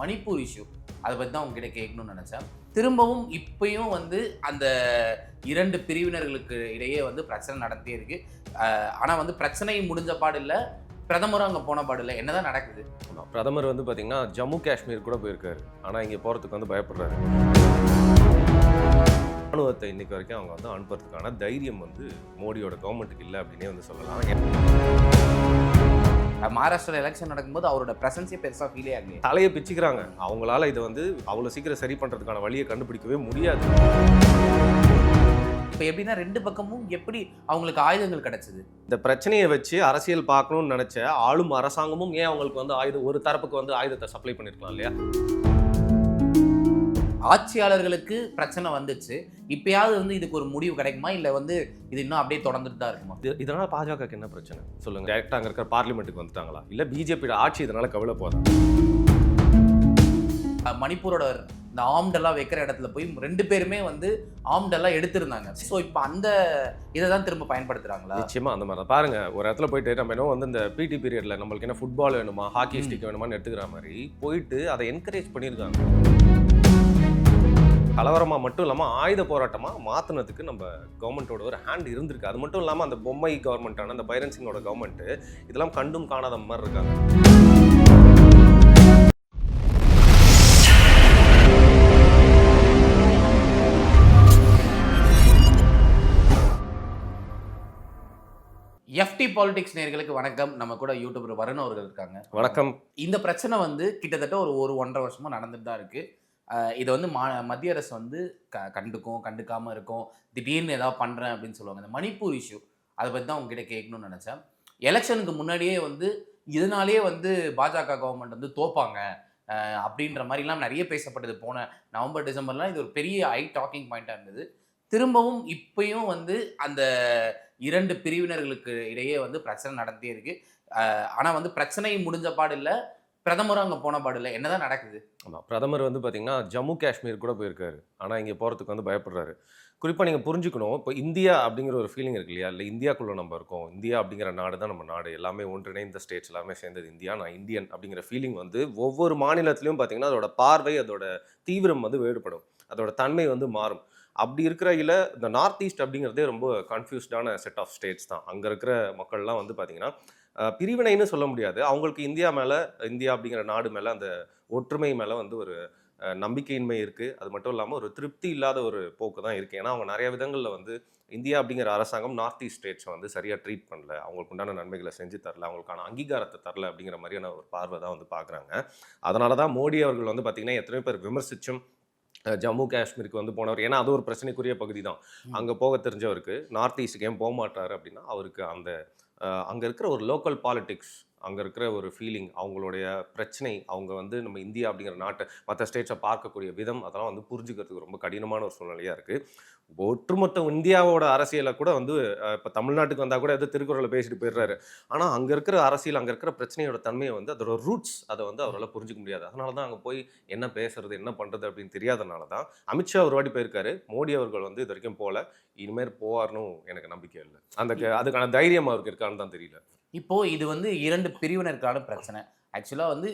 Manipur issue அதை பற்றி தான் உங்ககிட்ட கேட்கணும்னு நினச்சேன். திரும்பவும் இப்பயும் வந்து அந்த இரண்டு பிரிவினர்களுக்கு இடையே வந்து பிரச்சனை நடந்தே இருக்கு. ஆனால் வந்து பிரச்சனை முடிஞ்ச பாடில்லை பிரதமரும் அங்கே போன பாடில்லை என்னதான் நடக்குது? பிரதமர் வந்து பார்த்தீங்கன்னா ஜம்மு காஷ்மீர் கூட போயிருக்காரு. ஆனால் இங்கே போகிறதுக்கு வந்து பயப்படுறாரு. ராணுவத்தை இன்னைக்கு வரைக்கும் அவங்க வந்து அனுப்புறதுக்கான தைரியம் வந்து மோடியோட கவர்மெண்ட்டுக்கு இல்லை அப்படின்னே வந்து சொல்லலாம். மகாராஷ்டிரா எலெக்ஷன் நடக்கும்போது அவரோட பிரசன்ஸே பெருசாக ஃபீலே ஆகலையே. தலையை பிச்சுக்கிறாங்க. அவங்களால இதை வந்து அவ்வளோ சீக்கிரம் சரி பண்ணுறதுக்கான வழியை கண்டுபிடிக்கவே முடியாது. இப்போ எப்படின்னா ரெண்டு பக்கமும் எப்படி அவங்களுக்கு ஆயுதங்கள் கிடைச்சது? இந்த பிரச்சனையை வச்சு அரசியல் பார்க்கணும்னு நினைச்ச ஆளும் அரசாங்கமும் ஏன் அவங்களுக்கு வந்து ஆயுத ஒரு தரப்புக்கு வந்து ஆயுதத்தை சப்ளை பண்ணிருக்கலாம் இல்லையா? ஆட்சியாளர்களுக்கு பிரச்சனை வந்துச்சு. இப்பயாவது வந்து இதுக்கு ஒரு முடிவு கிடைக்குமா? இல்லை வந்து இது இன்னும் அப்படியே தொடர்ந்துட்டு தான் இருக்குமா? இது இதனால பாஜகக்கு என்ன பிரச்சனை? சொல்லுங்க. டேரக்டா அங்க இருக்கிற பார்லிமெண்ட்டுக்கு வந்துட்டாங்களா? இல்ல பிஜேபியோட ஆட்சி இதனால கவலை அஹ் மணிப்பூரோட இந்த ஆம்டெல்லாம் வைக்கிற இடத்துல போய் ரெண்டு பேருமே வந்து ஆம்டெல்லாம் எடுத்திருந்தாங்க. ஸோ இப்போ அந்த இதை தான் திரும்ப பயன்படுத்துறாங்களா? நிச்சயமா அந்த மாதிரி. பாருங்க ஒரு இடத்துல போயிட்டு நம்ம என்ன வந்து இந்த பிடி பீரியட்ல நம்மளுக்கு என்ன ஃபுட்பால் வேணுமா ஹாக்கி. ஸ்டிக் வேணுமான்னு எடுத்துக்கிற மாதிரி போயிட்டு அதை என்கரேஜ் பண்ணியிருக்காங்க. கலவரமா மட்டும் இல்லாம ஆயுத போராட்டமா மாத்துனதுக்கு நம்ம கவர்மெண்ட்டோட ஒரு ஹேண்ட் இருந்திருக்கு. அது மட்டும் இல்லாம அந்த பொம்மை கவர்மெண்ட்டான அந்த பைரன் சிங்கோட கவர்மெண்ட் இதெல்லாம் கண்டும் காணாத மாதிரி இருக்காங்க. எஃப்டி பாலிடிக்ஸ் நேர்களுக்கு வணக்கம். நம்ம கூட யூடியூபர் வருண் அவர்கள் இருக்காங்க. வணக்கம். இந்த பிரச்சனை வந்து கிட்டத்தட்ட ஒரு ஒரு ஒன்றரை வருஷமா நடந்துட்டு தான் இருக்கு. அஹ் இதை வந்து மா மத்திய அரசு வந்து க கண்டுக்கும் கண்டுக்காமல் இருக்கும். திடீர்னு ஏதாவது பண்ணுறேன் அப்படின்னு சொல்லுவாங்க. இந்த மணிப்பூர் இஷ்யூ அதை பற்றி தான் உங்ககிட்ட கேட்கணும்னு நினச்சேன். எலெக்ஷனுக்கு முன்னாடியே வந்து இதனாலேயே வந்து பாஜக கவர்மெண்ட் வந்து தோப்பாங்க. அப்படின்ற மாதிரிலாம் நிறைய பேசப்பட்டது. போன நவம்பர் டிசம்பர்லாம் இது ஒரு பெரிய ஐ டாக்கிங் பாயிண்ட்டாக இருந்தது. திரும்பவும் இப்பயும் வந்து அந்த இரண்டு பிரிவினர்களுக்கு இடையே வந்து பிரச்சனை நடந்தே இருக்குது ஆனால் வந்து பிரச்சனை முடிஞ்ச பாடு இல்லை. பிரதமரும் அங்கே போன பாடு என்னதான் நடக்குது? ஆமாம் பிரதமர் வந்து பார்த்தீங்கன்னா ஜம்மு காஷ்மீர் கூட போயிருக்காரு. ஆனால் இங்கே போகிறதுக்கு வந்து பயப்படுறாரு. குறிப்பாக நீங்கள் புரிஞ்சுக்கணும் இப்போ இந்தியா அப்படிங்கிற ஒரு ஃபீலிங் இருக்கு இல்லையா? இல்லை இந்தியாக்குள்ளே நம்ம இருக்கோம். இந்தியா அப்படிங்கிற நாடு தான் நம்ம நாடு. எல்லாமே ஒன்றிணைந்த ஸ்டேட்ஸ் எல்லாமே சேர்ந்தது இந்தியா. நான் இந்தியன் அப்படிங்கிற ஃபீலிங் வந்து ஒவ்வொரு மாநிலத்திலையும் பார்த்தீங்கன்னா அதோட பார்வை அதோட தீவிரம் வந்து வேறுபடும். அதோட தன்மை வந்து மாறும். அப்படி இருக்கிறையில் இந்த நார்த் ஈஸ்ட் அப்படிங்கிறதே ரொம்ப கன்ஃபியூஸ்டான செட் ஆஃப் ஸ்டேட்ஸ் தான். அங்கே இருக்கிற மக்கள்லாம் வந்து பார்த்தீங்கன்னா பிரிவினைன்னு சொல்ல முடியாது. அவங்களுக்கு இந்தியா மேலே இந்தியா அப்படிங்கிற நாடு மேலே அந்த ஒற்றுமை மேலே வந்து ஒரு நம்பிக்கையின்மை இருக்குது அது மட்டும் இல்லாமல் ஒரு திருப்தி இல்லாத ஒரு போக்கு தான் இருக்குது ஏன்னா அவங்க நிறைய விதங்களில் வந்து இந்தியா அப்படிங்கிற அரசாங்கம் நார்த் ஈஸ்ட் ஸ்டேட்ஸை வந்து சரியாக ட்ரீட் பண்ணல. அவங்களுக்கு உண்டான நன்மைகளை செஞ்சு தரல. அவங்களுக்கான அங்கீகாரத்தை தரல அப்படிங்கிற மாதிரியான ஒரு பார்வை தான் வந்து பார்க்குறாங்க அதனால தான் மோடி அவர்கள் வந்து பார்த்திங்கன்னா எத்தனை பேர் விமர்சிச்சும் அஹ், ஜம்மு காஷ்மீருக்கு வந்து போனவர். ஏன்னா அது ஒரு பிரச்சனைக்குரிய பகுதி தான். அங்கே போக தெரிஞ்சவருக்கு நார்த் ஈஸ்ட்டுக்கு ஏன் போக மாட்டாரு அப்படின்னா அவருக்கு அந்த அங்கே இருக்கிற ஒரு லோக்கல் பாலிட்டிக்ஸ் அங்கே இருக்கிற ஒரு ஃபீலிங் அவங்களுடைய பிரச்சனை அவங்க வந்து நம்ம இந்தியா அப்படிங்கிற நாட்டை மற்ற ஸ்டேட்ஸை பார்க்கக்கூடிய விதம் அதெல்லாம் வந்து புரிஞ்சுக்கிறதுக்கு ரொம்ப கடினமான ஒரு சூழ்நிலையாக இருக்குது ஒட்டுமொத்த இந்தியாவோட அரசியலை கூட வந்து இப்போ தமிழ்நாட்டுக்கு வந்தால் கூட ஏதோ திருக்குறளை பேசிட்டு போயிடுறாரு. ஆனால் அங்கே இருக்கிற அரசியல் அங்கே இருக்கிற பிரச்சனையோட தன்மையை வந்து அதோட ரூட்ஸ் அதை வந்து அவரால் புரிஞ்சிக்க முடியாது. அதனால தான் அங்கே போய் என்ன பேசுறது என்ன பண்ணுறது அப்படின்னு தெரியாதனால தான் அமித்ஷா ஒரு வாட்டி போயிருக்காரு. மோடி அவர்கள் வந்து இது வரைக்கும் போகல இனிமேல் போவார்னு எனக்கு நம்பிக்கை இல்லை. அந்த அதுக்கான தைரியம் அவருக்கு இருக்கான்னு தான் தெரியல. இப்போது இது வந்து இரண்டு பிரிவினருக்கான பிரச்சனை. ஆக்சுவலாக வந்து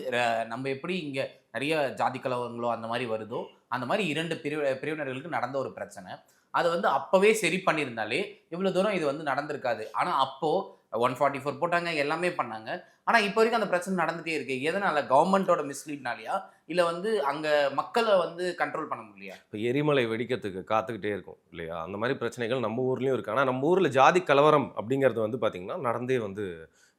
நம்ம எப்படி இங்கே நிறைய ஜாதி கலவரங்களோ அந்த மாதிரி வருதோ அந்த மாதிரி இரண்டு பிரிவு பிரிவினர்களுக்கு நடந்த ஒரு பிரச்சனை. அதை வந்து அப்போவே சரி பண்ணியிருந்தாலே இவ்வளோ தூரம் இது வந்து நடந்திருக்காது. ஆனால் அப்போது ஒன் ஃபார்ட்டி ஃபோர் போட்டாங்க எல்லாமே பண்ணாங்க. ஆனால் இப்போ வரைக்கும் அந்த பிரச்சனை நடந்துகிட்டே இருக்குது எதனால்? கவர்மெண்ட்டோட மிஸ்லீட்னாலையா இல்லை வந்து அங்கே மக்களை வந்து கண்ட்ரோல் பண்ண முடியலையா? இப்போ எரிமலை வெடிக்கிறதுக்கு காத்துக்கிட்டே இருக்கும் இல்லையா? அந்த மாதிரி பிரச்சனைகள் நம்ம ஊர்லேயும் இருக்குது ஆனால் நம்ம ஊரில் ஜாதி கலவரம் அப்படிங்கிறது வந்து பார்த்திங்கன்னா நடந்தே வந்து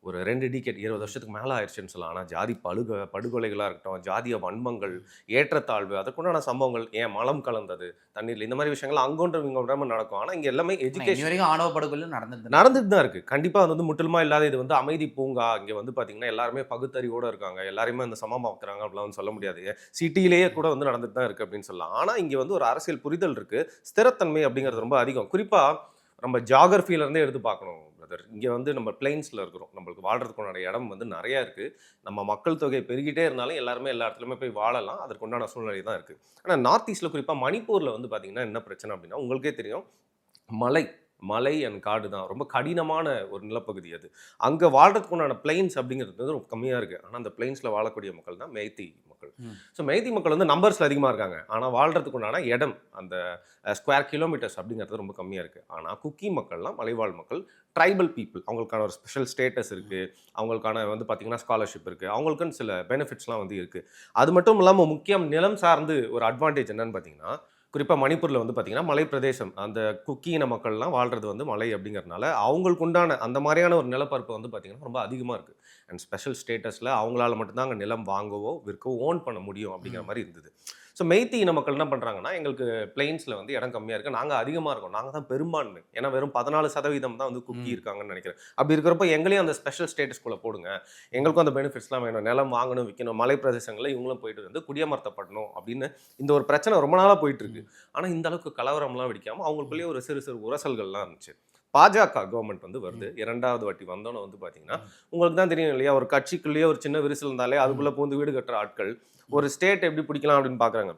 ஒரு ரெண்டு டிக்கெட் இருபது வருஷத்துக்கு மேலே ஆயிடுச்சுன்னு சொல்லலாம். ஆனால் ஜாதி படுக படுகொலைகளாக இருக்கட்டும் ஜாதிய வன்மங்கள் ஏற்றத்தாழ்வு அதற்குண்டான சம்பவங்கள் ஏன் மலம் கலந்தது தண்ணீரில் இந்த மாதிரி விஷயங்கள் அங்கொன்று இங்கே விடாமல் நடக்கும். ஆனால் இங்கே எல்லாமே எஜுகேஷன் வரைக்கும் ஆணவ படுகொலை நடந்தது நடந்துட்டு தான் இருக்கு. கண்டிப்பா அது வந்து முற்றிலுமா இல்லாத இது வந்து அமைதி பூங்கா. இங்க வந்து பாத்தீங்கன்னா எல்லாருமே பகுத்தறிவோட இருக்காங்க. எல்லாருமே அந்த சமமா வைக்கிறாங்க அப்படிலாம் வந்து சொல்ல முடியாது. சிட்டிலேயே கூட வந்து நடந்துட்டு தான் இருக்கு அப்படின்னு சொல்லலாம். ஆனா இங்க வந்து ஒரு அரசியல் புரிதல் இருக்கு. ஸ்திரத்தன்மை அப்படிங்கிறது ரொம்ப அதிகம். குறிப்பா நம்ம ஜாகிரபில இருந்தே எடுத்து பார்க்கணும். பிரதர் இங்கே வந்து நம்ம பிளைன்ஸ்ல இருக்கிறோம். நம்மளுக்கு வாழ்கிறதுக்குண்டான இடம் வந்து நிறையா இருக்குது நம்ம மக்கள் தொகை பெருகிட்டே இருந்தாலும் எல்லாருமே எல்லா இடத்துலையுமே போய் வாழலாம். அதற்குண்டான சூழ்நிலை தான் இருக்குது ஆனால் நார்த் ஈஸ்ட்டில் குறிப்பாக மணிப்பூரில் வந்து பார்த்திங்கன்னா என்ன பிரச்சனை அப்படின்னா உங்களுக்கே தெரியும். மலை மலை அண்ட் காடு தான். ரொம்ப கடினமான ஒரு நிலப்பகுதி அது. அங்கே வாழ்றதுக்கு உண்டான பிளைன்ஸ் அப்படிங்கிறது வந்து ரொம்ப கம்மியாக இருக்குது ஆனால் அந்த பிளைன்ஸில் வாழக்கூடிய மக்கள் தான் மேய்த்தி மக்கள். ஸோ மைத்தி மக்கள் வந்து நம்பர்ஸில் அதிகமாக இருக்காங்க. ஆனால் வாழ்றதுக்கு உண்டான இடம் அந்த ஸ்கொயர் கிலோமீட்டர்ஸ் அப்படிங்கிறது ரொம்ப கம்மியாக இருக்குது ஆனால் குக்கி மக்கள்லாம் மலைவாழ் மக்கள் ட்ரைபல் பீப்புள் அவங்களுக்கான ஒரு ஸ்பெஷல் ஸ்டேட்டஸ் இருக்குது அவங்களுக்கான வந்து பார்த்திங்கன்னா ஸ்காலர்ஷிப் இருக்குது அவங்களுக்குன்னு சில பெனிஃபிட்ஸ்லாம் வந்து இருக்குது அது மட்டும் இல்லாமல் முக்கியம் நிலம் சார்ந்து ஒரு அட்வான்டேஜ் என்னன்னு பார்த்தீங்கன்னா குறிப்பாக மணிப்பூரில் வந்து பார்த்திங்கன்னா மலை பிரதேசம் அந்த குக்கி இன மக்கள்லாம் வாழ்றது வந்து மலை அப்படிங்கிறதுனால அவங்களுக்கு உண்டான அந்த மாதிரியான ஒரு நிலப்பரப்பு வந்து பார்த்திங்கன்னா ரொம்ப அதிகமாக இருக்குது அண்ட் ஸ்பெஷல் ஸ்டேட்டஸில் அவங்களால மட்டும்தான் அங்கே நிலம் வாங்கவோ விற்கவோ ஓன் பண்ண முடியும் அப்படிங்கிற மாதிரி இருந்தது. ஸோ மெய்த்தி இன மக்கள் என்ன பண்ணுறாங்கன்னா எங்களுக்கு பிளெயின்ஸில் வந்து இடம் கம்மியாக இருக்குது நாங்கள் அதிகமாக இருக்கோம். நாங்கள் தான் பெரும்பான்மை. ஏன்னா வெறும் பதினாலு சதவீதம் தான் வந்து குக்கி. இருக்காங்கன்னு நினைக்கிறேன். அப்படி இருக்கிறப்ப எங்களையும் அந்த ஸ்பெஷல் ஸ்டேட்டஸ்குள்ளே போடுங்க. எங்களுக்கும் அந்த பெனிஃபிட்ஸ்லாம் வேணும். நிலம் வாங்கணும் விற்கணும் மலை பிரதேசங்களில் இவங்களும் போயிட்டு வந்து குடியமர்த்தப்படணும் அப்படின்னு இந்த ஒரு பிரச்சனை ரொம்ப நாளாக போயிட்டு இருக்கு. ஆனால் இந்த அளவுக்கு கலவரம்லாம் வெடிக்காமல் அவங்களுக்குள்ளேயே ஒரு சிறு சிறு உரசல்கள்லாம் இருந்துச்சு. பாஜக கவர்மெண்ட் வந்து வருது. இரண்டாவது வாட்டி வந்தோன்னு வந்து பார்த்தீங்கன்னா உங்களுக்கு தான் தெரியும் இல்லையா? ஒரு கட்சிக்குள்ளேயே ஒரு சின்ன விரிசல் இருந்தாலே அதுக்குள்ளே பூந்து வீடு கட்டுற ஆட்கள் ஒரு ஸ்டேட் எப்படி பிடிக்கலாம் அப்படின்னு பார்க்குறாங்க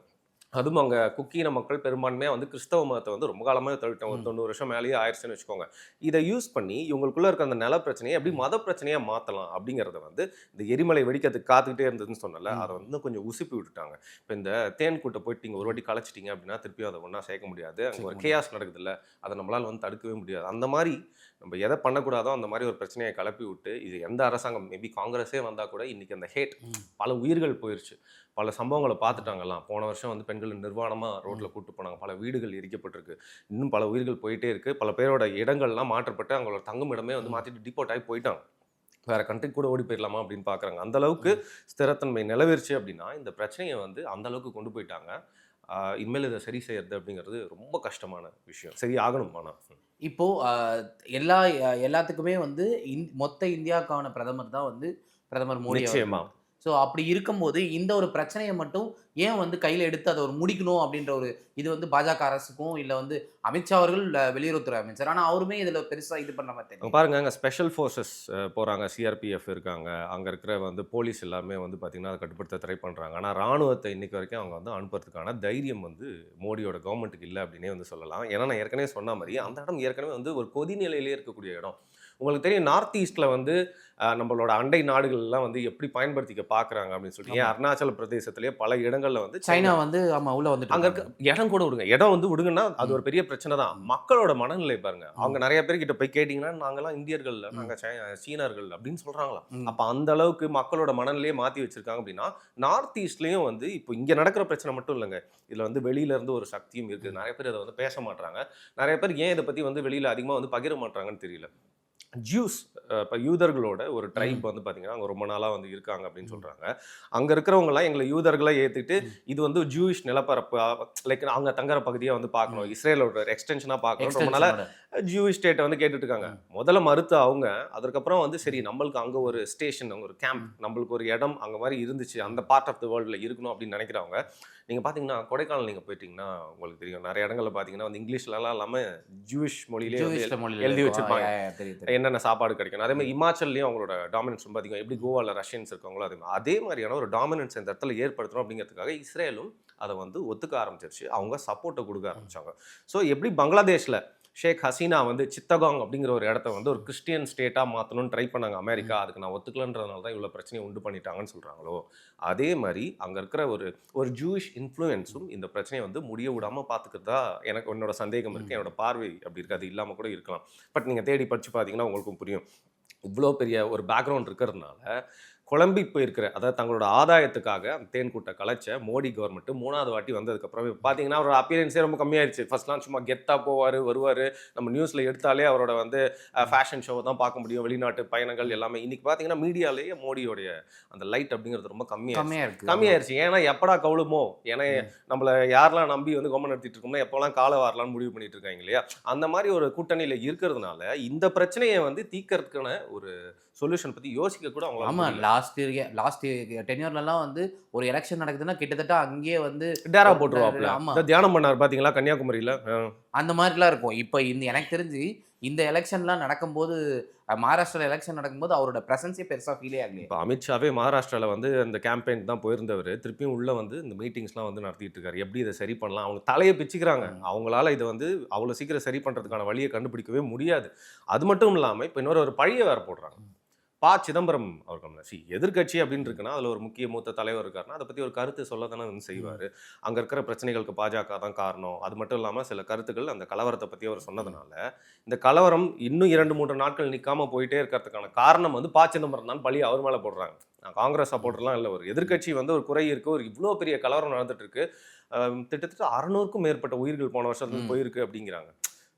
அதுவும் அங்கே குக்கீன மக்கள் பெரும்பான்மையாக வந்து கிறிஸ்தவ மதத்தை வந்து ரொம்ப காலமாக தள்ளிட்டோம். ஒரு. தொண்ணூறு வருஷம் மேலேயே ஆயிடுச்சுன்னு வச்சுக்கோங்க. இதை யூஸ் பண்ணி இவங்களுக்குள்ள இருக்க அந்த நில பிரச்சனையை எப்படி மத பிரச்சனையாக மாற்றலாம் அப்படிங்கிறத வந்து இந்த எரிமலை வெடிக்கிறதுக்கு காத்துக்கிட்டே இருந்ததுன்னு சொன்னல. அதை வந்து கொஞ்சம் உசுப்பி விட்டுட்டாங்க. இப்போ இந்த தேன் கூட்டை போயிட்டு நீங்கள் ஒரு வாட்டி கலைச்சிட்டீங்க அப்படின்னா திருப்பியும் அதை ஒன்றா சேர்க்க முடியாது. அங்கே ஒரு கேயாஸ் நடக்குதுல்ல. அதை நம்மளால் வந்து தடுக்கவே முடியாது. அந்த மாதிரி நம்ம எதை பண்ணக்கூடாதோ அந்த மாதிரி ஒரு பிரச்சனையை கிளப்பி விட்டு இது எந்த அரசாங்கம் மேபி காங்கிரஸே வந்தால் கூட இன்னைக்கு அந்த ஹேட். பல உயிர்கள் போயிருச்சு. பல சம்பவங்களை பார்த்துட்டாங்கலாம். போன வருஷம் வந்து பெண்கள் நிர்வாணமாக ரோட்டில் கூட்டு போனாங்க. பல வீடுகள் எரிக்கப்பட்டிருக்கு. இன்னும் பல உயிர்கள் போயிட்டே இருக்கு. பல பேரோட இடங்கள்லாம் மாற்றப்பட்டு அவங்களோட தங்கும் இடமே வந்து மாற்றிட்டு டிப்போட் ஆகி போயிட்டாங்க. வேற கண்ட்ரி கூட ஓடி போயிடலாமா அப்படின்னு பார்க்குறாங்க. அந்த அளவுக்கு ஸ்திரத்தன்மை நிலவிருச்சு அப்படின்னா இந்த பிரச்சனையை வந்து அந்த அளவுக்கு கொண்டு போயிட்டாங்க. இனிமேல் இதை சரி செய்யறது அப்படிங்கிறது ரொம்ப கஷ்டமான விஷயம். சரி ஆகணும் ஆனால் இப்போ ஆஹ், எல்லா எல்லாத்துக்குமே வந்து இந்- மொத்த இந்தியாவுக்கான பிரதமர் தான் வந்து பிரதமர் மோடி நிச்சயமா. ஸோ அப்படி இருக்கும்போது இந்த ஒரு பிரச்சனையை மட்டும் ஏன் வந்து கையில் எடுத்து அதை ஒரு முடிக்கணும் அப்படின்ற ஒரு இது வந்து பாஜக அரசுக்கும் இல்லை வந்து அமித்ஷா அவர்கள் வெளியுறவுத்துறை அமைச்சர். ஆனால் அவருமே இதில் பெருசாக இது பண்ண மாதிரி தெரியும் பாருங்க அங்கே ஸ்பெஷல் ஃபோர்ஸஸ் போகிறாங்க சிஆர்பிஎஃப் இருக்காங்க. அங்கே இருக்கிற வந்து போலீஸ் எல்லாமே வந்து பார்த்திங்கன்னா அதை கட்டுப்படுத்த ட்ரை பண்ணுறாங்க ஆனால் ராணுவத்தை இன்றைக்கி வரைக்கும் அவங்க வந்து அனுப்புறதுக்கான தைரியம் வந்து மோடியோட கவர்மெண்ட்டுக்கு இல்லை அப்படின்னே வந்து சொல்லலாம். ஏன்னா நான் ஏற்கனவே சொன்ன மாதிரி அந்த இடம் ஏற்கனவே வந்து ஒரு கொதிநிலையிலே இருக்கக்கூடிய இடம். உங்களுக்கு தெரியும் நார்த் ஈஸ்ட்டில் வந்து நம்மளோட அண்டை நாடுகள்லாம் வந்து எப்படி பயன்படுத்திக்க பார்க்குறாங்க அப்படின்னு சொல்லிட்டு ஏன். அருணாச்சல பிரதேசத்திலேயே பல இடங்களில் வந்து சைனா வந்து ஆமா உள்ள வந்துட்டு அங்க இருக்க இடம் கூட விடுங்க. இடம் வந்து விடுங்கன்னா அது ஒரு பெரிய பிரச்சனை தான். மக்களோட மனநிலை பாருங்க. அவங்க நிறைய பேர் கிட்ட போய் கேட்டீங்கன்னா நாங்கெல்லாம் இந்தியர்கள் இல்ல, நாங்க சை- சீனர்கள் அப்படின்னு சொல்றாங்களா ம். அப்ப அந்த அளவுக்கு மக்களோட மனநிலையே மாத்தி வச்சிருக்காங்க அப்படின்னா நார்த் ஈஸ்ட்லயும் வந்து இப்போ இங்க நடக்கிற பிரச்சனை மட்டும் இல்லைங்க. இதுல வந்து வெளியில இருந்து ஒரு சக்தியும் இருக்குது நிறைய பேர் அதை வந்து பேச மாட்டாங்க நிறைய பேர் ஏன் இதை பத்தி வந்து வெளியில அதிகமா வந்து பகிர மாட்டாங்கன்னு தெரியல. ஜூஸ் இப்போ யூதர்களோட ஒரு ட்ரைப் வந்து பார்த்தீங்கன்னா அங்கே ரொம்ப நாளாக வந்து இருக்காங்க அப்படின்னு சொல்கிறாங்க அங்கே இருக்கிறவங்கலாம் எங்களை யூதர்களை ஏற்றுட்டு இது வந்து ஜூயிஷ் நிலப்பரப்பு லைக் அவங்க தங்குற பகுதியை வந்து பார்க்கணும் இஸ்ரேலோட எக்ஸ்டென்ஷனாக பார்க்கணும் ரொம்ப நாளாக. ஜூயிஷ் ஸ்டேட்டை வந்து கேட்டுட்டு இருக்காங்க. முதல்ல மறுத்து அவங்க அதுக்கப்புறம் வந்து சரி நம்மளுக்கு அங்கே ஒரு ஸ்டேஷன் அங்கே ஒரு கேம்ப் நம்மளுக்கு ஒரு இடம் அங்கே மாதிரி இருந்துச்சு அந்த பார்ட் ஆஃப் த வேர்ல்டில் இருக்கணும் அப்படின்னு நினைக்கிறவங்க நீங்கள் பார்த்தீங்கன்னா கொடைக்கானல் நீங்கள் போயிட்டீங்கன்னா உங்களுக்கு தெரியும். நிறைய இடங்கள்ல பார்த்தீங்கன்னா வந்து இங்கிலீஷ்லலாம் இல்லாமல் ஜூயிஷ் மொழியிலே எழுதி. வச்சிருப்பாங்க. என்னென்ன சாப்பாடு கிடைக்கும் அதே மாதிரி இமாச்சல்லையும் அவங்களோட டாமினன்ஸ் ரொம்ப அதிகம். எப்படி கோவாவில் ரஷ்யன்ஸ் இருக்காங்களோ அதே மாதிரி. அதே மாதிரியான ஒரு டாமினன்ஸ் இந்த இடத்துல ஏற்படுத்தணும் அப்படிங்கிறதுக்காக இஸ்ரேலும் அதை வந்து ஒத்துக்க ஆரம்பிச்சிருச்சு. அவங்க சப்போர்ட்டை கொடுக்க ஆரம்பிச்சாங்க. ஸோ எப்படி பங்களாதேஷில் ஷேக் ஹசீனா வந்து சித்தகாங் அப்படிங்கிற ஒரு இடத்த வந்து ஒரு கிறிஸ்டியன் ஸ்டேட்டாக மாற்றணும்னு ட்ரை பண்ணாங்க அமெரிக்கா. அதுக்கு நான் ஒத்துக்கலன்றதுனால தான் இவ்வளோ பிரச்சனையை உண்டு பண்ணிட்டாங்கன்னு சொல்கிறாங்களோ அதே மாதிரி அங்கே இருக்கிற ஒரு ஒரு ஜூயிஷ் இன்ஃப்ளூயன்ஸும் இந்த பிரச்சனையை வந்து முடிய விடாமல் பார்த்துக்கிறதா எனக்கு என்னோட சந்தேகம் இருக்குது என்னோட பார்வை அப்படி இருக்காது இல்லாமல் கூட இருக்கலாம். பட் நீங்கள் தேடி படித்து பார்த்தீங்கன்னா உங்களுக்கும் புரியும். இவ்வளோ பெரிய ஒரு பேக்ரவுண்ட் இருக்கிறதுனால குழம்பி போயிருக்கிற அதாவது தங்களோட ஆதாயத்துக்காக அந்த தேன்கூட்டை கலைச்ச மோடி கவர்மெண்ட் மூணாவது வாட்டி வந்ததுக்கப்புறம் இப்போ பார்த்தீங்கன்னா அவரோட அப்பியரன்ஸே ரொம்ப கம்மியாயிருச்சு. ஃபர்ஸ்ட்லாம் சும்மா கெத்தாக போவார் வருவார். நம்ம நியூஸில் எடுத்தாலே அவரோட வந்து ஃபேஷன் ஷோவை தான் பார்க்க முடியும். வெளிநாட்டு பயணங்கள் எல்லாமே. இன்னைக்கு பார்த்தீங்கன்னா மீடியாலேயே மோடியோடைய அந்த லைட் அப்படிங்கிறது ரொம்ப கம்மியாக கம்மியாயிருச்சு. ஏன்னா எப்படா கவுளுமோ ஏன்னா. நம்மள யாரெல்லாம் நம்பி வந்து கவர்மெண்ட் நடத்திட்டு இருக்கோம்னா எப்போல்லாம் கால வரலாம்னு முடிவு பண்ணிட்டு இருக்காங்க இல்லையா? அந்த மாதிரி ஒரு கூட்டணியில இருக்கிறதுனால இந்த பிரச்சனையை வந்து தீர்க்கறதுக்கான ஒரு சொல்யூஷன் பத்தி யோசிக்க கூட ஆமா அவங்களால லாஸ்ட் லாஸ்ட் டென்யூர்லலாம் வந்து ஒரு எலெக்ஷன் நடக்குதுன்னா கிட்டத்தட்ட அங்கேயே வந்து டேரா போட்டுருவாப்ல. ஆமா. இந்த தியானம் பண்ணார் பாத்தீங்களா? கன்னியாகுமரியில. அந்த மாதிரிலாம் இருக்கும். இப்போ இந்த எனக்கு தெரிஞ்சு இந்த எலெக்ஷன்லாம் நடக்கும்போது மகாராஷ்டிரா எலெக்ஷன் நடக்கும்போது அவரோட பிரசன்ஸே பெருசா ஃபீலே ஆகலையே. இப்போ அமித்ஷாவே மகாராஷ்டிரால வந்து அந்த கேம்பெயின் தான் போயிருந்தவர். திருப்பியும் உள்ள வந்து இந்த மீட்டிங்ஸ்லாம் வந்து நடத்திட்டு இருக்காரு எப்படி இதை சரி பண்ணலாம்? அவங்க தலையை பிச்சுக்கிறாங்க. அவங்களால இதை வந்து அவ்வளோ சீக்கிரம் சரி பண்றதுக்கான வழியை கண்டுபிடிக்கவே முடியாது. அது மட்டும் இல்லாம இப்போ இன்னொரு ஒரு பழியை வேற போடுறாங்க. ப சிதம்பரம் அவர்கள் சி எதிர்க்கட்சி அப்படின்னு இருக்குன்னா அதில் ஒரு முக்கிய மூத்த தலைவர் இருக்காருன்னா அதை பற்றி ஒரு கருத்து சொல்ல தானே வந்து செய்வார். அங்கே இருக்கிற பிரச்சனைகளுக்கு பாஜக தான் காரணம். அது மட்டும் இல்லாமல் சில கருத்துக்கள் அந்த கலவரத்தை பற்றி அவர் சொன்னதுனால இந்த கலவரம் இன்னும் இரண்டு மூன்று நாட்கள் நிற்காம போயிட்டே இருக்கிறதுக்கான காரணம் வந்து ப சிதம்பரம் தான். பழி அவர் மேலே போடுறாங்க. நான் காங்கிரஸ் சப்போர்ட்டர்லாம் இல்லை. ஒரு எதிர்க்கட்சி வந்து ஒரு குறை இருக்கு. ஒரு இவ்வளோ பெரிய கலவரம் நடந்துட்டு இருக்கு கிட்டத்தட்ட அறநூறுக்கும் மேற்பட்ட உயிர்கள் போன வருஷத்துல ம். போயிருக்கு அப்படிங்கிறாங்க.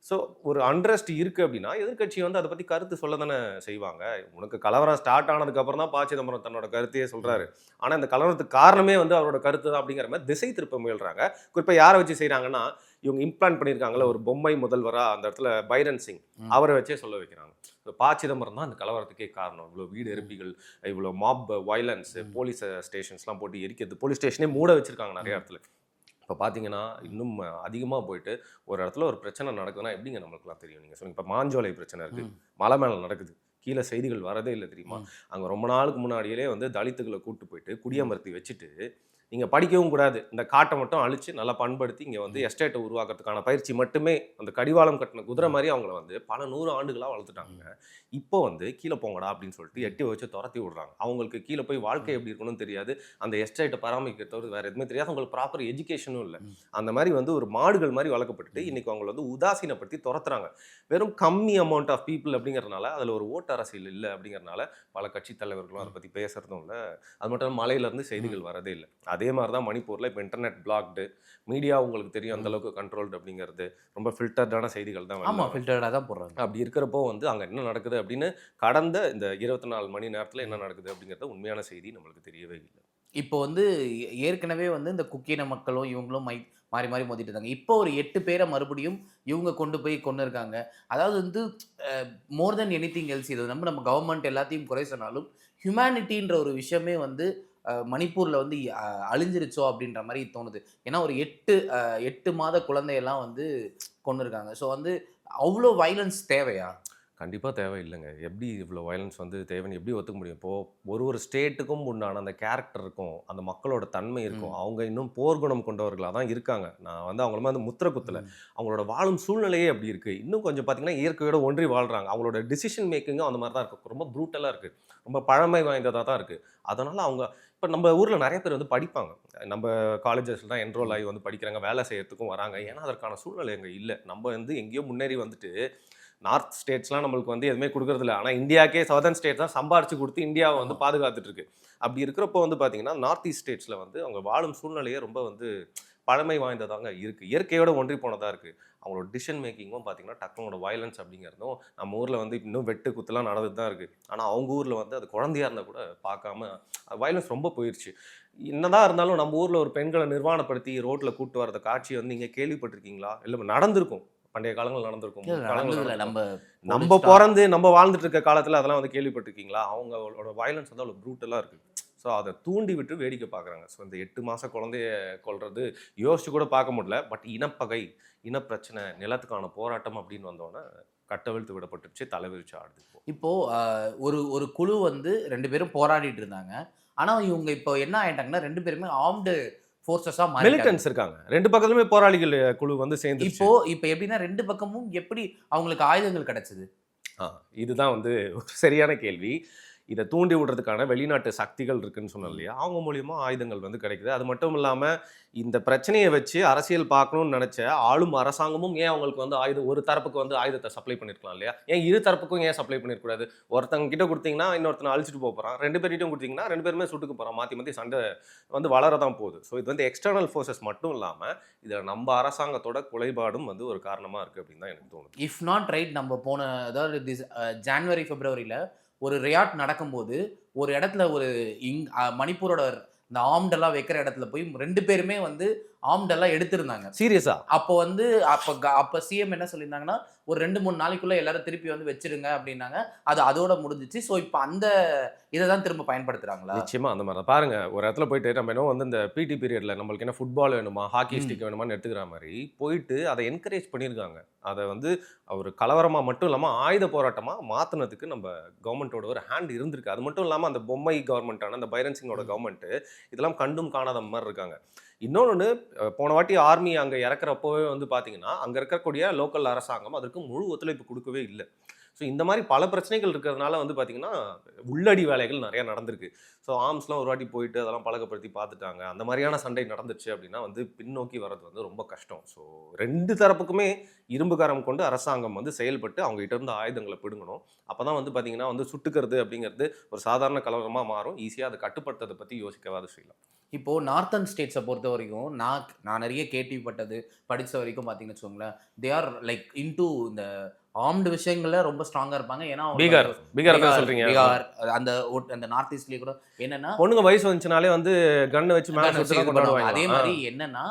ஸோ ஒரு அண்ட்ரஸ்ட் இருக்கு அப்படின்னா எதிர்க்கட்சி வந்து அதை பத்தி கருத்து சொல்ல தானே செய்வாங்க. உனக்கு கலவரம் ஸ்டார்ட் ஆனதுக்கு அப்புறம் தான் ப சிதம்பரம் தன்னோட கருத்தையே சொல்றாரு. ஆனா இந்த கலவரத்துக்கு காரணமே வந்து அவரோட கருத்து தான் அப்படிங்கிற மாதிரி திசை திருப்ப முயல்றாங்க. குறிப்பா யாரை வச்சு செய்றாங்கன்னா இவங்க இம்ப்ளான் பண்ணியிருக்காங்கல்ல ஒரு பொம்மை முதல்வரா அந்த இடத்துல பைரன் சிங். அவரை வச்சே சொல்ல வைக்கிறாங்க. இப்ப ப சிதம்பரம் தான் அந்த கலவரத்துக்கே காரணம். இவ்வளோ வீடு எரிப்பிகள் இவ்வளோ மாப் வயலன்ஸ். போலீஸ் ஸ்டேஷன்ஸ்லாம் போட்டு எரிக்கிறது போலீஸ் ஸ்டேஷனே மூட வச்சிருக்காங்க நிறைய இடத்துல. இப்போ பார்த்தீங்கன்னா இன்னும் அதிகமாக போயிட்டு ஒரு இடத்துல ஒரு பிரச்சனை நடக்குதுன்னா எப்படிங்க நம்மளுக்குலாம் தெரியும் நீங்கள் சொன்னீங்க இப்போ மாஞ்சோலை பிரச்சனை இருக்குது. மலை மேலே நடக்குது. கீழே செய்திகள் வரதே இல்லை தெரியுமா. அங்கே ரொம்ப நாளுக்கு முன்னாடியே வந்து தலித்துகளை கூட்டு போயிட்டு குடியமர்த்தி வச்சுட்டு நீங்கள் படிக்கவும் கூடாது. இந்த காட்டை மட்டும் அழிச்சு நல்லா பண்படுத்தி இங்கே வந்து எஸ்டேட்டை உருவாக்குறதுக்கான பயிற்சி மட்டுமே அந்த கடிவாளம் கட்டின குதிரை மாதிரி அவங்கள வந்து பல நூறு ஆண்டுகளாக வளர்த்துட்டாங்க. இப்போ வந்து கீழே போங்கடா அப்படின்னு சொல்லிட்டு எட்டி வச்சு துரத்தி விடுறாங்க. அவங்களுக்கு கீழே போய் வாழ்க்கை எப்படி இருக்கணும்னு தெரியாது. அந்த எஸ்டேட்டை பராமரிக்க தவிர வேற எதுவுமே தெரியாது. அவங்களுக்கு ப்ராப்பர் எஜுகேஷனும் இல்லை. அந்த மாதிரி வந்து ஒரு மாடுகள் மாதிரி வளர்க்கப்பட்டுட்டு இன்னைக்கு அவங்கள வந்து உதாசீனப்படுத்தி துரத்துறாங்க. வெறும் கம்மி அமௌண்ட் ஆஃப் பீப்புள் அப்படிங்கறதுனால அதில் ஒரு ஓட்டு அரசியல் இல்லை அப்படிங்கறதுனால பல கட்சி தலைவர்களும் அதை பற்றி பேசுறதும் இல்லை. அது மட்டும் இல்லாம மலையில இருந்து செய்திகள் வரதே இல்லை. அதே மாதிரி தான் மணிப்பூரில் இப்போ இன்டர்நெட் பிளாக்டு மீடியா உங்களுக்கு தெரியும் அந்த அளவுக்கு கண்ட்ரோல்டு அப்படிங்கிறது. ரொம்ப ஃபில்டர்டான செய்திகள் தான் ஆமா வெளில ஃபில்டர்டா தான் போடுறாங்க. அப்படி இருக்கிறப்போ வந்து அங்கே என்ன நடக்குது அப்படின்னு கடந்த இந்த இருபத்தி நாலு மணி நேரத்தில் என்ன நடக்குது அப்படிங்கிறது உண்மையான செய்தி நம்மளுக்கு தெரியவே இல்லை. இப்போ வந்து ஏற்கனவே வந்து இந்த குக்கின மக்களும் இவங்களும் மை மாறி மாறி மோதிட்டு இருந்தாங்க. இப்போ ஒரு எட்டு பேரை மறுபடியும் இவங்க கொண்டு போய் கொண்டு இருக்காங்க. அதாவது வந்து more than anything else இது. நம்ம நம்ம கவர்மெண்ட் எல்லாத்தையும் குறை சொன்னாலும் ஹியூமனிட்டின்ற ஒரு விஷயமே வந்து மணிப்பூர்ல வந்து அழிஞ்சிருச்சோ அப்படின்ற மாதிரி தோணுது. ஏன்னா ஒரு எட்டு எட்டு மாத குழந்தையெல்லாம் வந்து கொண்டு இருக்காங்க. ஸோ வந்து அவ்வளோ வைலன்ஸ் தேவையா? கண்டிப்பாக தேவை இல்லைங்க. எப்படி இவ்வளோ வயலன்ஸ் வந்து தேவைன்னு எப்படி ஒத்துக்க முடியும்? இப்போது ஒரு ஒரு ஸ்டேட்டுக்கும் உண்டான அந்த கேரக்டர் இருக்கும். அந்த மக்களோட தன்மை இருக்கும். அவங்க இன்னும் போர்க்குணம் கொண்டவர்களாக தான் இருக்காங்க. நான் வந்து அவங்கள வந்து முத்திர குத்தல. அவங்களோட வாழும் சூழ்நிலையே அப்படி இருக்குது இன்னும் கொஞ்சம் பார்த்தீங்கன்னா இயற்கையோட ஒன்றி வாழ்கிறாங்க அவங்களோட டிசிஷன் மேக்கிங்கும் அந்த மாதிரி தான் இருக்குது ரொம்ப ப்ரூட்டலாக இருக்குது ரொம்ப பழமை வாய்ந்ததாக தான் இருக்குது அதனால் அவங்க இப்போ நம்ம ஊரில் நிறைய பேர் வந்து படிப்பாங்க. நம்ம காலேஜஸில் தான் என்ரோல் ஆகி வந்து படிக்கிறாங்க வேலை செய்யறதுக்கும் வராங்க. ஏன்னா அதற்கான சூழ்நிலை அங்கே இல்லை. நம்ம வந்து எங்கேயோ முன்னேறி வந்துட்டு நார்த் ஸ்டேட்ஸ்லாம் நம்மளுக்கு வந்து எதுவுமே கொடுக்கறது இல்லை. ஆனால் இந்தியாக்கே சதர்ன் ஸ்டேட்ஸ் தான் சம்பாரிச்சு கொடுத்து இந்தியாவை வந்து இருக்கு. அப்படி இருக்கிறப்போ வந்து பார்த்தீங்கன்னா நார்த் ஈஸ்ட் ஸ்டேட்ஸில் வந்து அவங்க வாழும் சூழ்நிலையே ரொம்ப வந்து பழமை வாய்ந்ததாங்க இருக்குது இயற்கையோட ஒன்றி போனதாக இருக்குது அவங்களோட டிசிஷன் மேக்கிங்கும் பார்த்தீங்கன்னா டக்குனோட வயலன்ஸ் அப்படிங்கிறதும் நம்ம ஊரில் வந்து இன்னும் வெட்டு குத்துலாம் நடந்துட்டு தான் இருக்குது ஆனால் அவங்க ஊரில் வந்து அது குழந்தையா இருந்தால் கூட பார்க்காம வயலன்ஸ் ரொம்ப போயிடுச்சு என்னதான் இருந்தாலும் நம்ம ஊரில் ஒரு பெண்களை நிர்வாணப்படுத்தி ரோட்டில் கூட்டு வரத காட்சி வந்து நீங்கள் கேள்விப்பட்டிருக்கீங்களா? இல்லை நடந்திருக்கும். பண்டைய காலங்கள் நடந்திருக்கும். நம்ம நம்ம பிறந்து நம்ம வாழ்ந்துட்டு இருக்க காலத்துல அதெல்லாம் வந்து கேள்விப்பட்டிருக்கீங்களா? அவங்களோட வயலன்ஸ் வந்து அவ்வளோ ப்ரூட்டலாக இருக்கு. ஸோ அதை தூண்டி விட்டு வேடிக்கை பார்க்குறாங்க ஸோ இந்த எட்டு மாச குழந்தைய கொல்றது யோசிச்சு கூட பார்க்க முடியல. பட் இனப்பகை இனப்பிரச்சனை நிலத்துக்கான போராட்டம் அப்படின்னு வந்தோன்னே கட்டவிழ்த்து விடப்பட்டுருச்சு தலைவிரிச்சு ஆடுது இப்போ. இப்போ ஆஹ், ஒரு ஒரு குழு வந்து ரெண்டு பேரும் போராடிட்டு இருந்தாங்க. ஆனா இவங்க இப்போ என்ன ஆயிட்டாங்கன்னா ரெண்டு பேருமே ஆர்ம்டு ஃபோர்ஸஸா மாறி மிலிட்டன்ஸ் இருக்காங்க. ரெண்டு பக்கத்துலயுமே போராளிகள் குழு வந்து சேர்ந்து இப்போ இப்போ எப்படின்னா ரெண்டு பக்கமும் எப்படி அவங்களுக்கு ஆயுதங்கள் கிடைச்சது? ஆ இதுதான் வந்து சரியான கேள்வி. இதை தூண்டி விடுறதுக்கான வெளிநாட்டு சக்திகள் இருக்குன்னு சொன்னோம் இல்லையா? அவங்க மூலியமா ஆயுதங்கள் வந்து கிடைக்குது. அது மட்டும் இல்லாம இந்த பிரச்சனையை வச்சு அரசியல் பார்க்கணும்னு நினைச்ச ஆளும் அரசாங்கமும் ஏன் அவங்களுக்கு வந்து ஆயுதம் ஒரு தரப்புக்கு வந்து ஆயுதத்தை சப்ளை பண்ணிருக்கலாம் இல்லையா? ஏன் இரு தரப்புக்கும் ஏன் சப்ளை பண்ணிருக்கூடாது ஒருத்தங்க கிட்ட கொடுத்தீங்கன்னா இன்னொருத்தனை அழிச்சிட்டு போக போறான். ரெண்டு பேர்கிட்டும் கொடுத்தீங்கன்னா ரெண்டு பேருமே சுட்டுக்கு போறான். மாத்தி மாத்தி சண்டை வந்து வளரதான் போகுது. ஸோ இது வந்து எக்ஸ்டர்னல் ஃபோர்ஸஸ் மட்டும் இல்லாம இதுல நம்ம அரசாங்கத்தோட குலைபாடும் வந்து ஒரு காரணமா இருக்கு அப்படின்னு தான் எனக்கு தோணுது. இஃப் நாட் ரைட் நம்ம போன அதாவது ஜான்வரி பிப்ரவரியில் ஒரு ரியாட் நடக்கும்போது ஒரு இடத்துல ஒரு இங் மணிப்பூரோட இந்த ஆம்டெல்லாம் வைக்கிற இடத்துல போய் ரெண்டு பேருமே வந்து ஆம்டெல்லாம் எடுத்திருந்தாங்க. சீரியஸா? அப்போ வந்து அப்போ அப்போ சிஎம் என்ன சொல்லியிருந்தாங்கன்னா ஒரு ரெண்டு மூணு நாளைக்குள்ள எல்லாரும் திருப்பி வந்து வச்சிருங்க அப்படின்னாங்க. அது அதோட முடிஞ்சிச்சு. ஸோ இப்போ அந்த இதை தான் திரும்ப பயன்படுத்துறாங்களா? நிச்சயமா அந்த மாதிரி பாருங்க ஒரு இடத்துல போயிட்டு நம்ம என்ன வந்து இந்த பிடி பீரியட்ல நம்மளுக்கு என்ன ஃபுட்பால் வேணுமா ஹாக்கி. ஸ்டிக் வேணுமான்னு எடுத்துக்கிற மாதிரி போயிட்டு அதை என்கரேஜ் பண்ணியிருக்காங்க. அதை வந்து ஒரு கலவரமா மட்டும் இல்லாம ஆயுத போராட்டமா மாத்துனதுக்கு நம்ம கவர்மெண்ட்டோட ஒரு ஹேண்ட் இருந்திருக்கு. அது மட்டும் இல்லாம அந்த பொம்மை கவர்மெண்ட்டான அந்த பைரன் சிங்கோட ம். கவர்மெண்ட் இதெல்லாம் கண்டும் காணாத மாதிரி இருக்காங்க. இன்னொன்று போன வாட்டி ஆர்மி அங்கே இறக்குறப்போவே வந்து பார்த்தீங்கன்னா அங்கே இருக்கக்கூடிய லோக்கல் அரசாங்கம் அதற்கு முழு ஒத்துழைப்பு கொடுக்கவே இல்லை. ஸோ இந்த மாதிரி பல பிரச்சனைகள் இருக்கிறதுனால வந்து பார்த்திங்கன்னா உள்ளடி வேலைகள் நிறையா நடந்திருக்கு. ஸோ ஆர்ம்ஸ்லாம் ஒரு வாட்டி போயிட்டு அதெல்லாம் பழக்கப்படுத்தி பார்த்துட்டாங்க. அந்த மாதிரியான சண்டை நடந்துச்சு அப்படின்னா வந்து பின்னோக்கி வர்றது வந்து ரொம்ப கஷ்டம். ஸோ ரெண்டு தரப்புக்குமே இரும்புகாரம் கொண்டு அரசாங்கம் வந்து செயல்பட்டு அவங்ககிட்ட இருந்து ஆயுதங்களை பிடுங்கணும். அப்போ தான் வந்து பார்த்திங்கன்னா வந்து சுட்டுக்கிறது அப்படிங்கிறது ஒரு சாதாரண கலவரமாக மாறும். ஈஸியாக அதை கட்டுப்படுத்துறதை பற்றி யோசிக்கவாது செய்யலாம் இப்போது நார்த்தன் ஸ்டேட்ஸை பொறுத்த வரைக்கும் நான் நான் நிறைய கேள்விப்பட்டது படித்த வரைக்கும் பார்த்தீங்கன்னு வச்சுக்கோங்களேன் தே ஆர் லைக் இன்டூ இந்த ஆர்ம்டு விஷயங்கள்ல ரொம்ப ஸ்ட்ராங்கா இருப்பாங்க. ஏன்னா பீகார். பீகார் தான் சொல்றீங்க. பீகார் அந்த அந்த நார்த் ஈஸ்ட்லயே கூட என்னன்னா பொண்ணுங்க வயசு வந்துச்சுனாலே வந்து கன்னை வச்சு அதே மாதிரி என்னன்னா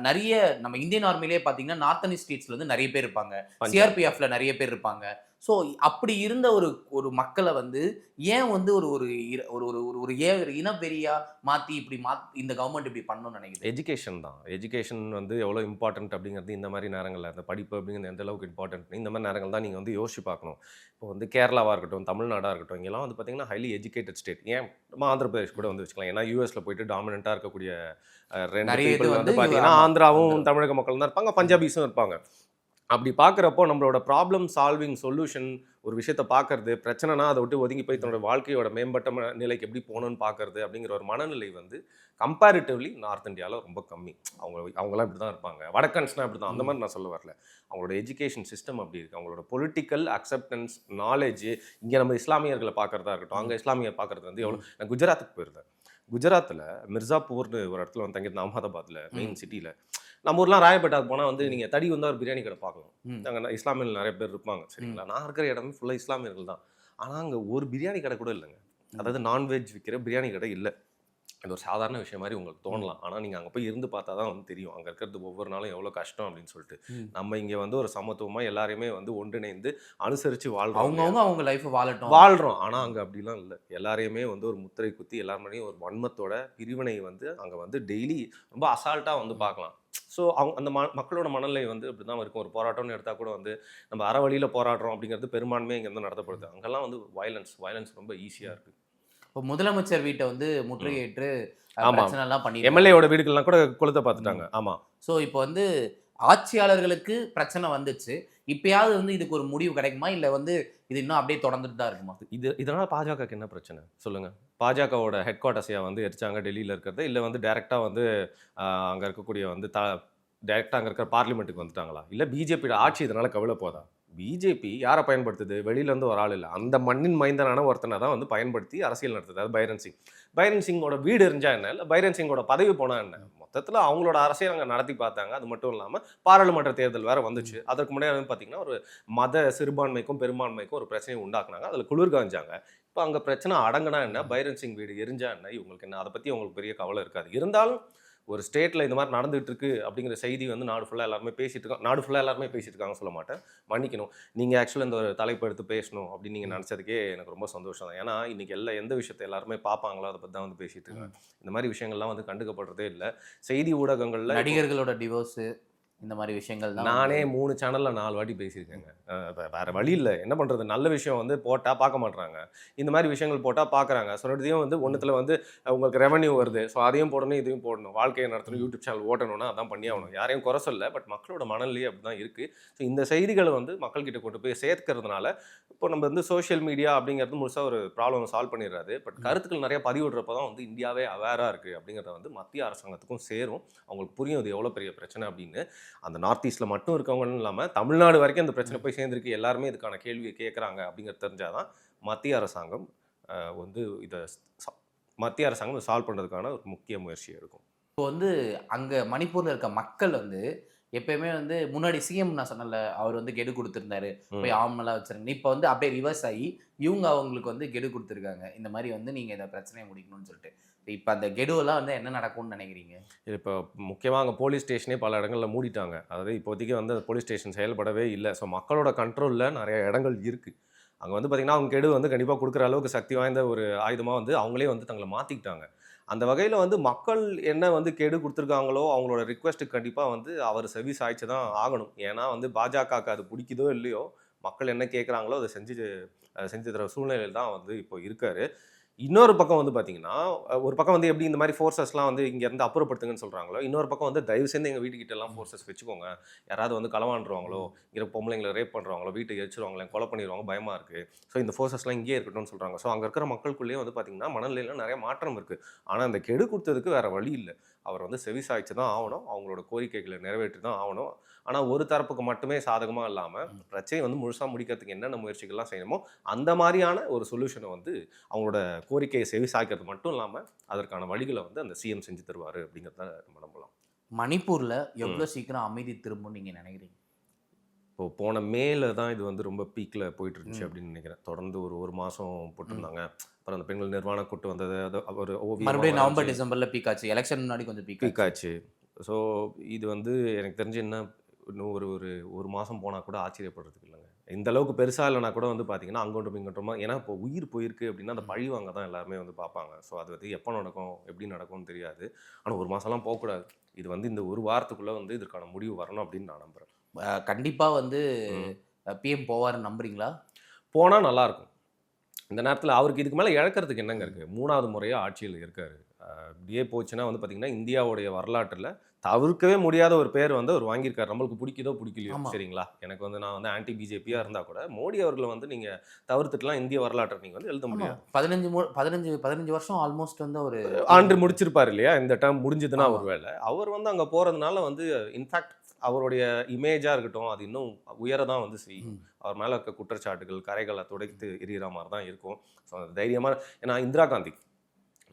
நிறைய நம்ம இந்தியன் ஆர்மிலேயே பாத்தீங்கன்னா நார்த்தன் ஸ்டேட்ஸ்ல வந்து நிறைய பேர் இருப்பாங்க. சிஆர்பிஎஃப்ல நிறைய பேர் இருப்பாங்க. ஸோ அப்படி இருந்த ஒரு ஒரு மக்களை வந்து ஏன் வந்து ஒரு ஒரு ஒரு ஒரு ஒரு ஒரு ஏ ஒரு இனவெறியா மாத்தி இப்படி மா இந்த கவர்மெண்ட் இப்படி பண்ணணும்னு நினைக்குது எஜுகேஷன் தான். எஜுகேஷன் வந்து எவ்வளோ இம்பார்ட்டன்ட் அப்படிங்கிறது இந்த மாதிரி நேரங்களில் அந்த படிப்பு அப்படிங்கிறது எந்த அளவுக்கு இம்பார்ட்டன்ட் இந்த மாதிரி நேரங்கள் தான் நீங்கள் வந்து யோசிச்சு பார்க்கணும். இப்போ வந்து கேரளாவாக இருக்கட்டும் தமிழ்நாடாக இருக்கட்டும் இங்கெல்லாம் வந்து பார்த்தீங்கன்னா ஹைலி எஜுகேட்டட் ஸ்டேட் ஏன் நம்ம ஆந்திர பிரதேஷ் கூட வந்து வச்சுக்கலாம். ஏன்னா யூஎஸ்ல போயிட்டு டாமினண்ட்டாக இருக்கக்கூடிய ரெண்டு வந்து பார்த்தீங்கன்னா ஆந்திராவும் ஆந்திரா. தமிழக மக்கள் தான் இருப்பாங்க பஞ்சாபிஸும் இருப்பாங்க. அப்படி பார்க்குறப்போ நம்மளோட ப்ராப்ளம் சால்விங் சொல்யூஷன் ஒரு விஷயத்தை பார்க்கறது பிரச்சனைனா அதை விட்டு ஒதுங்கி போய் தன்னோட வாழ்க்கையோட மேம்பட்ட நிலைக்கு எப்படி போகணும்னு பார்க்கறது அப்படிங்கிற ஒரு மனநிலை வந்து கம்பேரிட்டிவ்லி நார்த் இந்தியாவில் ரொம்ப கம்மி. அவங்க அவங்களாம் இப்படி தான் இருப்பாங்க. வடக்கன்ஸ்னால் இப்படி தான் அந்த மாதிரி நான் சொல்ல வரல. அவங்களோட எஜுகேஷன் சிஸ்டம் அப்படி இருக்குது அவங்களோட பொலிட்டிக்கல் அக்செப்டன்ஸ் நாலேஜ் இங்கே நம்ம இஸ்லாமியர்களை பார்க்குறதா இருக்கட்டும் அங்கே இஸ்லாமியர் பார்க்குறது வந்து எவ்வளோ நான் குஜராத்துக்கு போயிருந்தேன். குஜராத்தில் மிர்சாப்பூர்னு ஒரு இடத்துல வந்து தங்கியிருந்தேன் அகமதாபாத்தில் மெயின் சிட்டியில் நம்ம ஊர்லாம் ராயப்பேட்டாக்கு போனால் வந்து நீங்கள் தடி வந்தால் ஒரு பிரியாணி கடை பார்க்கலாம் ம். அங்கே இஸ்லாமியர்கள் நிறைய பேர் இருப்பாங்க சரிங்களா? நான் இருக்கிற இடமே ஃபுல்லாக இஸ்லாமியர்கள் தான். ஆனால் அங்கே ஒரு பிரியாணி கடை கூட இல்லைங்க. அதாவது நான்வெஜ் விற்கிற பிரியாணி கடை இல்லை. இது ஒரு சாதாரண விஷயம் மாதிரி உங்களுக்கு தோணலாம். ஆனால் நீங்கள் அங்கே போய் இருந்து பார்த்தா தான் வந்து தெரியும். அங்கே இருக்கிறது ஒவ்வொரு நாளும் எவ்வளோ கஷ்டம் அப்படின்னு சொல்லிட்டு. நம்ம இங்கே வந்து ஒரு சமத்துவமாக எல்லாரையுமே வந்து ஒன்றிணைந்து அனுசரித்து வாழ்றோம் அவங்கவுங்க அவங்க லைஃப் வாழட்டும். வாழ்றோம். ஆனால் அங்கே அப்படிலாம் இல்லை. எல்லாரையுமே வந்து ஒரு முத்திரை குத்தி எல்லாருமே ஒரு வன்மத்தோட பிரிவினை வந்து அங்கே வந்து டெய்லி ரொம்ப அசால்ட்டாக வந்து பார்க்கலாம். ஸோ அவங்க அந்த ம மக்களோட மனநிலை வந்து இப்படி தான் இருக்கும். ஒரு போராட்டம்னு எடுத்தால் கூட வந்து நம்ம அற வழியில் போராடுறோம் அப்படிங்கிறது பெரும்பான்மையாக இங்கே வந்து நடத்தப்படுது. அங்கெல்லாம் வந்து வயலன்ஸ் வயலன்ஸ் ரொம்ப ஈஸியாக இருக்குது இப்போ முதலமைச்சர் வீட்டை வந்து முற்றுகையிட்டு அஹ், ஆமா. பிரச்சனை எல்லாம் பண்ணி எம்எல்ஏவோட வீடுகள்லாம் கூட கொளுத்த பார்த்துட்டாங்க. ஆமாம். ஸோ இப்போ வந்து ஆட்சியாளர்களுக்கு பிரச்சனை வந்துச்சு. இப்பயாவது வந்து இதுக்கு ஒரு முடிவு கிடைக்குமா? இல்லை வந்து இது இன்னும் அப்படியே தொடர்ந்துட்டு தான் இருக்குமா? இது இதனால் பாஜகவுக்கு என்ன பிரச்சனை? சொல்லுங்கள் பாஜகவோட ஹெட் குவார்ட்டர்ஸையாக வந்து எரிச்சாங்க டெல்லியில் இருக்கிறது. இல்லை வந்து டைரெக்டாக வந்து அங்கே இருக்கக்கூடிய வந்து த டைரெக்டாக அங்கே இருக்கிற பார்லிமெண்ட்டுக்கு வந்துட்டாங்களா? இல்லை பிஜேபியோட ஆட்சி இதனால் கவலை போதா? பிஜேபி யாரை பயன்படுத்துது? வெளியிலேருந்து ஒரு ஆள் இல்லை. அந்த மண்ணின் மைந்தனான ஒருத்தனை தான் வந்து பயன்படுத்தி அரசியல் நடத்துது. அது பைரன் சிங். பைரன் சிங்கோட வீடு இருந்தா என்ன? இல்லை பைரன் சிங்கோட பதவி போனா என்ன? மொத்தத்தில் அவங்களோட அரசியல் அங்கே நடத்தி பார்த்தாங்க. அது மட்டும் இல்லாமல் பாராளுமன்ற தேர்தல் வேற வந்துச்சு. அதற்கு முன்னாடி வந்து பார்த்தீங்கன்னா ஒரு மத சிறுபான்மைக்கும் பெரும்பான்மைக்கும் ஒரு பிரச்சனையை உண்டாக்குனாங்க. அதில் குளிர் காஞ்சாங்க. இப்போ அங்கே பிரச்சனை அடங்குனா என்ன? பைரன் சிங் வீடு எரிஞ்சா என்ன? இவங்களுக்கு என்ன? அதை பற்றி அவங்களுக்கு பெரிய கவலை இருக்காது. இருந்தாலும் ஒரு ஸ்டேட்டில் இந்த மாதிரி நடந்துகிட்டு இருக்கு அப்படிங்கிற செய்தி வந்து நாடு ஃபுல்லாக எல்லாருமே பேசிட்டு இருக்காங்க. நாடு ஃபுல்லாக எல்லாருமே பேசிட்டு இருக்காங்க சொல்ல மாட்டேன். மன்னிக்கணும். நீங்கள் ஆக்சுவலாக இந்த ஒரு தலைப்பு எடுத்து பேசணும் அப்படின்னு நீங்கள் நினச்சதுக்கே எனக்கு ரொம்ப சந்தோஷம் தான். ஏன்னா இன்னைக்கு எல்லா எந்த விஷயத்தை எல்லாருமே பார்ப்பாங்களோ அதை பற்றி தான் வந்து பேசிட்டு இருக்காங்க. இந்த மாதிரி விஷயங்கள்லாம் வந்து கண்டுக்கப்படுறதே இல்லை. செய்தி ஊடகங்களில் நடிகர்களோட டிவோர்ஸ் இந்த மாதிரி விஷயங்கள் நானே மூணு சேனலில் நாலு வாட்டி பேசியிருக்கேங்க. வேற வழி இல்லை. என்ன பண்ணுறது நல்ல விஷயம் வந்து போட்டால் பார்க்க மாட்றாங்க. இந்த மாதிரி விஷயங்கள் போட்டால் பார்க்குறாங்க. ஸோ ரெண்டுத்தையும் வந்து ஒன்றுத்தில் வந்து உங்களுக்கு ரெவன்யூ வருது. ஸோ அதையும் போடணும் இதையும் போடணும். வாழ்க்கையை நடத்தணும் யூடியூப் சேனல் ஓட்டணும்னா அதான் பண்ணி ஆகணும் யாரையும் குறை சொல்ல பட் மக்களோட மனநிலையே அப்படி தான் இருக்குது ஸோ இந்த செய்திகளை வந்து மக்கள்கிட்ட கொண்டு போய் சேர்க்கறதுனால இப்போ நம்ம வந்து சோஷியல் மீடியா அப்படிங்கிறது முழுசாக ஒரு ப்ராப்ளம் சால்வ் பண்ணிடுறாது பட் கருத்துக்கள் நிறைய பதிவிடுறப்ப தான் வந்து இந்தியாவே அவேராக இருக்குது அப்படிங்கிறத வந்து மத்திய அரசாங்கத்துக்கும் சேரும். அவங்களுக்கு புரியும் இது எவ்வளோ பெரிய பிரச்சனை அப்படின்னு. அந்த நார்த் ஈஸ்ட்டில் மட்டும் இருக்கவங்கன்னு இல்லாமல் தமிழ்நாடு வரைக்கும் அந்த பிரச்சனை போய் சேர்ந்துருக்கு. எல்லாருமே இதுக்கான கேள்வியை கேட்குறாங்க அப்படிங்கிறது தெரிஞ்சாதான் மத்திய அரசாங்கம் வந்து இதை மத்திய அரசாங்கம் சால்வ் பண்ணுறதுக்கான ஒரு முக்கிய முயற்சியை எடுக்கும். இப்போ வந்து அங்க மணிப்பூர்ல இருக்க மக்கள் வந்து எப்பயுமே வந்து முன்னாடி சிஎம் நான் சொன்னல அவர் வந்து கெடு கொடுத்துருந்தாரு. போய் ஆமெல்லாம் வச்சிருங்க. இப்போ வந்து அப்படியே ரிவர்ஸ் ஆகி இவங்க அவங்களுக்கு வந்து கெடு கொடுத்துருக்காங்க. இந்த மாதிரி வந்து நீங்க இந்த பிரச்சனையை முடிக்கணும்னு சொல்லிட்டு. இப்போ அந்த கெடுவெல்லாம் வந்து என்ன நடக்கும்னு நினைக்கிறீங்க? இப்போ முக்கியமாக அங்கே போலீஸ் ஸ்டேஷனே பல இடங்களில் மூடிட்டாங்க. அதாவது இப்போதைக்கு வந்து அந்த போலீஸ் ஸ்டேஷன் செயல்படவே இல்லை. ஸோ மக்களோட கண்ட்ரோலில் நிறைய இடங்கள் இருக்குது அங்கே வந்து பார்த்திங்கன்னா அவங்க கெடு வந்து கண்டிப்பாக கொடுக்குற அளவுக்கு சக்தி வாய்ந்த ஒரு ஆயுதமாக வந்து அவங்களே வந்து தங்களை மாற்றிக்கிட்டாங்க அந்த வகையில் வந்து மக்கள் என்ன வந்து கேடு கொடுத்துருக்காங்களோ அவங்களோட ரிக்வெஸ்ட்டுக்கு கண்டிப்பாக வந்து அவர் சர்வீஸ் ஆயிடுச்சு தான் ஆகணும். ஏன்னா வந்து பாஜகவுக்கு அது பிடிக்குதோ இல்லையோ மக்கள் என்ன கேட்குறாங்களோ அதை செஞ்சு அதை செஞ்சு தர சூழ்நிலையில் தான் வந்து இப்போ இருக்காரு. இன்னொரு பக்கம் வந்து பார்த்தீங்கன்னா ஒரு பக்கம் வந்து எப்படி இந்த மாதிரி ஃபோர்ஸஸ்லாம் வந்து இங்கேருந்து அப்புறப்படுத்துங்கன்னு சொல்கிறாங்களோ இன்னொரு பக்கம் வந்து தயவு சேர்ந்து எங்கள் வீட்டுக்கிட்ட எல்லாம் ஃபோர்ஸஸ் வச்சுக்கோங்க. யாராவது வந்து களவாண்டுருவாங்களோ இங்கே பொம்பளைங்களை ரேப் பண்ணுறவங்களோ வீட்டை எரிச்சிருவாங்களே கொலை பண்ணிடுவாங்க பயமாக இருக்குது ஸோ இந்த ஃபோர்ஸஸ்லாம் இங்கேயே இருக்கட்டும்னு சொல்கிறாங்க ஸோ அங்கே இருக்கிற மக்களுக்குள்ளேயே வந்து பார்த்திங்கன்னா மனநிலையில் நிறைய மாற்றம் இருக்குது ஆனால் அந்த கெடு கொடுத்ததுக்கு வேறு வழி இல்லை. அவர் வந்து செவி சாய்ச்சி தான் ஆகணும். அவங்களோட கோரிக்கைகளை நிறைவேற்றி தான் ஆகணும். ஆனால் ஒரு தரப்புக்கு மட்டுமே சாதகமாக இல்லாமல் பிரச்சனை வந்து முழுசாக முடிக்கிறதுக்கு என்னென்ன முயற்சிகள்லாம் செய்யணுமோ அந்த மாதிரியான ஒரு சொல்யூஷனை வந்து அவங்களோட கோரிக்கையை செவி சாய்க்கிறது மட்டும் இல்லாமல் அதற்கான வழிகளை வந்து அந்த சிஎம் செஞ்சு தருவார் அப்படிங்கிறத நம்ம நம்பலாம். மணிப்பூர்ல எவ்வளவு சீக்கிரம் அமைதி திரும்பும் நீங்க நினைக்கிறீங்க? இப்போ போன மேல தான் இது வந்து ரொம்ப பீக்கில் போயிட்டு இருந்துச்சு. அப்படின்னு நினைக்கிறேன். தொடர்ந்து ஒரு ஒரு மாதம் போட்டிருந்தாங்க. அப்புறம் அந்த பெண்கள் நிர்வாணம் கூட்டு வந்தது. அது அவர் மறுபடியும் நவம்பர் டிசம்பர்ல பீக் ஆச்சு. எலெக்ஷன் முன்னாடி கொஞ்சம் பீக் பீக் ஆச்சு. ஸோ இது வந்து எனக்கு தெரிஞ்சு என்ன இன்னும் ஒரு ஒரு ஒரு மாதம் போனால் கூட ஆச்சரியப்படுறதுக்கு இல்லைங்க. இந்த அளவுக்கு பெருசாக இல்லைனா கூட வந்து பார்த்தீங்கன்னா அங்கோட்டும் இங்கோட்டுமா ஏன்னா இப்போ உயிர் போயிருக்கு அப்படின்னா அந்த பழி வாங்க தான் எல்லாருமே வந்து பார்ப்பாங்க ஸோ அது வந்து எப்போ நடக்கும் எப்படி நடக்கும்னு தெரியாது. ஆனால் ஒரு மாதம்லாம் போகக்கூடாது. இது வந்து இந்த ஒரு வாரத்துக்குள்ளே வந்து இதற்கான முடிவு வரணும் அப்படின்னு நான் நம்புகிறேன் கண்டிப்பா வந்து. பிஎம் போவாருன்னு நம்புறீங்களா? போனால் நல்லாயிருக்கும் இந்த நேரத்தில் அவருக்கு இதுக்கு மேலே இழக்கிறதுக்கு என்னங்க இருக்குது மூணாவது முறையாக ஆட்சியில் இருக்கார். இப்படியே போச்சுன்னா வந்து பார்த்திங்கன்னா இந்தியாவுடைய வரலாற்றில் தவிர்க்கவே முடியாத ஒரு பேர் வந்து அவர் வாங்கியிருக்காரு. நம்மளுக்கு பிடிக்குதோ பிடிக்கலையோ. சரிங்களா? எனக்கு வந்து நான் வந்து ஆன்டி பிஜேபியாக இருந்தால் கூட மோடி அவர்களை வந்து நீங்கள் தவிர்த்துட்டுலாம் இந்திய வரலாற்றை நீங்கள் வந்து எழுத முடியாது. பதினஞ்சு பதினஞ்சு பதினஞ்சு வருஷம் ஆல்மோஸ்ட் வந்து ஒரு ஆண்டு முடிச்சிருப்பார் இல்லையா? இந்த டேர்ம் முடிஞ்சதுன்னா. ஒரு வேலை அவர் வந்து அங்கே போகிறதுனால வந்து இன்ஃபேக்ட் அவருடைய இமேஜாக இருக்கட்டும் அது இன்னும் உயர தான் வந்து செய்யும். அவர் மேலே இருக்க குற்றச்சாட்டுகள் கரைகளை துடைத்து எரியிற மாதிரி தான் இருக்கும். ஸோ தைரியமாக ஏன்னா இந்திரா காந்தி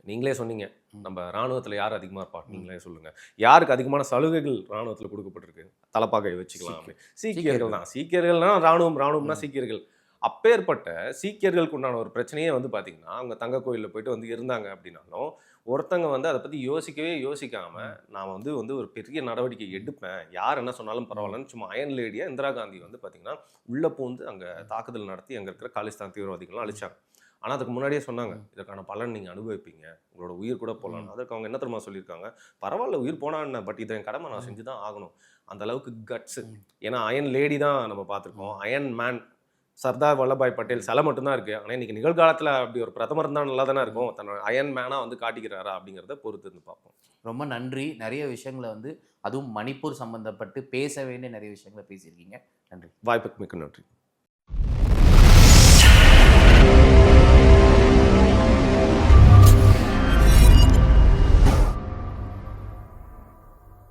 நீங்களே சொன்னீங்க. நம்ம ராணுவத்தில் யார் அதிகமாக இருப்பா? நீங்களே சொல்லுங்கள் யாருக்கு அதிகமான சலுகைகள் ராணுவத்தில் கொடுக்கப்பட்டிருக்கு? தலப்பாகை வச்சுக்கலாம் அப்படி சீக்கியர்கள் தான். சீக்கியர்கள்னா ராணுவம் ராணுவம்னா. சீக்கியர்கள். அப்பேற்பட்ட சீக்கியர்களுக்கு உண்டான ஒரு பிரச்சனையே வந்து பார்த்தீங்கன்னா அவங்க தங்க கோயிலில் போயிட்டு வந்து இருந்தாங்க அப்படின்னாலும் ஒருத்தங்க வந்து அதை பற்றி யோசிக்கவே யோசிக்காம நான் வந்து வந்து ஒரு பெரிய நடவடிக்கை எடுப்பேன். யார் என்ன சொன்னாலும் பரவாயில்லன்னு சும்மா அயன் லேடியா இந்திரா காந்தி வந்து பார்த்தீங்கன்னா உள்ளே பூந்து அங்கே தாக்குதல் நடத்தி அங்கே இருக்கிற காலிஸ்தான் தீவிரவாதிகள்லாம் அழிச்சாங்க. ஆனால் அதுக்கு முன்னாடியே சொன்னாங்க இதற்கான பலன் நீங்கள் அனுபவிப்பீங்க. உங்களோட உயிர் கூட போகலாம் அதற்கு அவங்க என்ன தெரியுமா சொல்லியிருக்காங்க? பரவாயில்ல உயிர் போனா என்ன? பட் இதை என் கடமை நான் செஞ்சு தான் ஆகணும். அந்த அளவுக்கு கட்ஸ். ஏன்னா அயன் லேடி தான் நம்ம பார்த்துருக்கோம். அயன் மேன் சர்தார் வல்லபாய் பட்டேல் சிலை மட்டும்தான் இருக்கு. ஆனால் இன்னைக்கு நிகழ்காலத்தில் அப்படி ஒரு பிரதமர் இருந்தால் நல்லா தானே இருக்கும் தன்னோட அயன் மேனாக வந்து காட்டிக்கிறாரா அப்படிங்கிறத பொறுத்து இருந்து பார்ப்போம். ரொம்ப நன்றி. நிறைய விஷயங்களை வந்து அதுவும் மணிப்பூர் சம்பந்தப்பட்டு பேச வேண்டிய நிறைய விஷயங்களை பேசியிருக்கீங்க. நன்றி. வாய்ப்புக்கு மிக்க நன்றி.